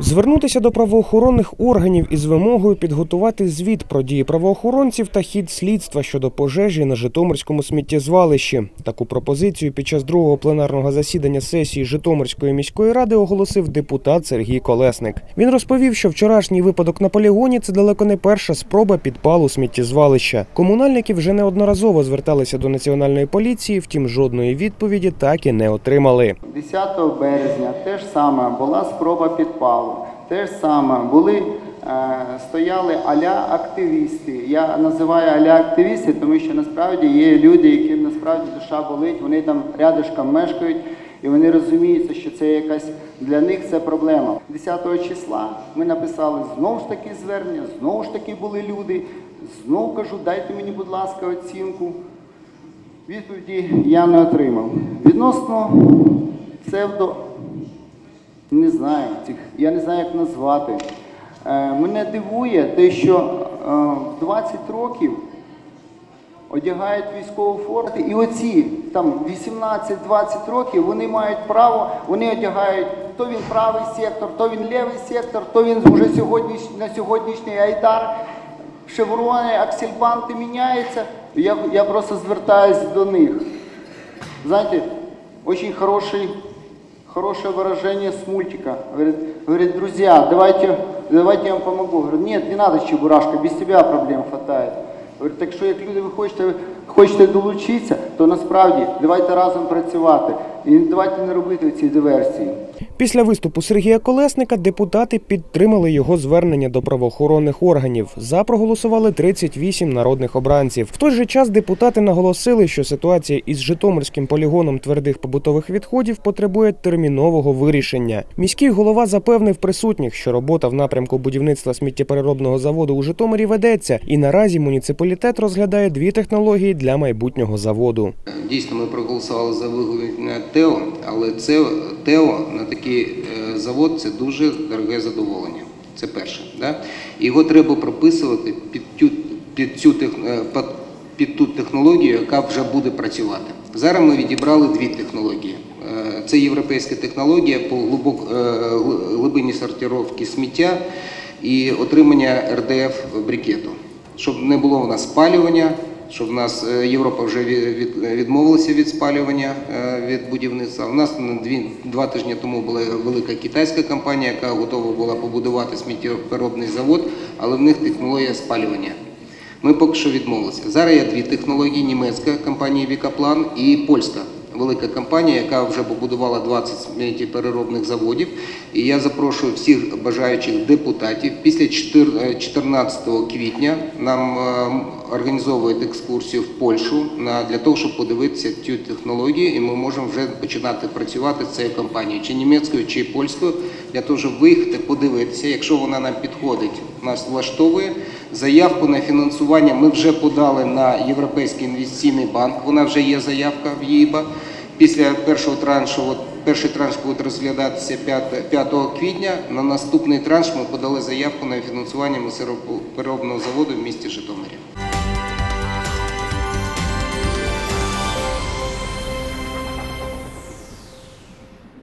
Звернутися до правоохоронних органів із вимогою підготувати звіт про дії правоохоронців та хід слідства щодо пожежі на Житомирському сміттєзвалищі. Таку пропозицію під час другого пленарного засідання сесії Житомирської міської ради оголосив депутат Сергій Колесник. Він розповів, що вчорашній випадок на полігоні це далеко не перша спроба підпалу сміттєзвалища. Комунальники вже неодноразово зверталися до національної поліції, втім жодної відповіді так і не отримали. 10 березня те ж саме була спроба підпалу. Те ж саме були е, стояли аля активісти. Я називаю аля активісти, тому що насправді є люди, яким насправді душа болить. Вони там рядишком мешкають, і вони розуміють, що це якась для них це проблема. 10 числа ми написали знову ж таки звернення, знову ж таки були люди. Знову кажу, дайте мені, будь ласка, оцінку. Відповіді я не отримав. Відносно псевдо, не знаю, цих, я не знаю, як назвати. Е, мене дивує те, що е, в 20 років одягають військову форму, і оці там 18-20 років вони мають право, вони одягають, то він правий сектор, то він лівий сектор, то він вже сьогодні, на сьогоднішній айдар шеврони, аксельбанти міняються. Я, я просто звертаюсь до них. Знаете, очень хороший, хорошее выражение с мультика. Говорит, говорит, друзья, давайте, давайте я вам помогу. Говорит, нет, не надо, Чебурашка, без тебя проблем хватает. Говорить, так що як люди ви хочете, хочете долучитися, то насправді давайте разом працювати. І давайте не робити ці диверсії. Після виступу Сергія Колесника депутати підтримали його звернення до правоохоронних органів. За проголосували 38 народних обранців. В той же час депутати наголосили, що ситуація із Житомирським полігоном твердих побутових відходів потребує термінового вирішення. Міський голова запевнив присутніх, що робота в напрямку будівництва сміттєпереробного заводу у Житомирі ведеться, і наразі муніципалітет розглядає дві технології для майбутнього заводу. Дійсно, ми проголосували за виготовлення ТЕО, але це ТЕО на такий е, завод це дуже дороге задоволення. Це перше. Да? Його треба прописувати під цю, під, цю, е, під, ту технологію, яка вже буде працювати. Зараз ми відібрали дві технології. Е, Це європейська технологія по глибок, гли- глибині сортировки сміття і отримання РДФ брикету щоб не було в нас спалювання, щоб в нас е, Європа вже від- від- відмовилася від спалювання е, від будівництва. У нас на дві два тижні тому була велика китайська компанія, яка готова була побудувати сміттєпереробний завод, але в них технологія спалювання. Ми поки що відмовилися. Зараз є дві технології: німецька компанія Вікаплан і польська. Велика компанія, яка вже побудувала 20 сміттєпереробних заводів. І я запрошую всіх бажаючих депутатів. Після 14 квітня нам е, організовують екскурсію в Польщу для того, щоб подивитися цю технологію, і ми можемо вже починати працювати з цією компанією, чи німецькою, чи польською, для того, щоб виїхати, подивитися. Якщо вона нам підходить, нас влаштовує. Заявку на фінансування ми вже подали на Європейський інвестиційний банк. Вона вже є заявка в ЄІБА. Після першого траншу, от перший транш буде розглядатися 5, 5 квітня. На наступний транш ми подали заявку на фінансування переробного заводу в місті Житомирі.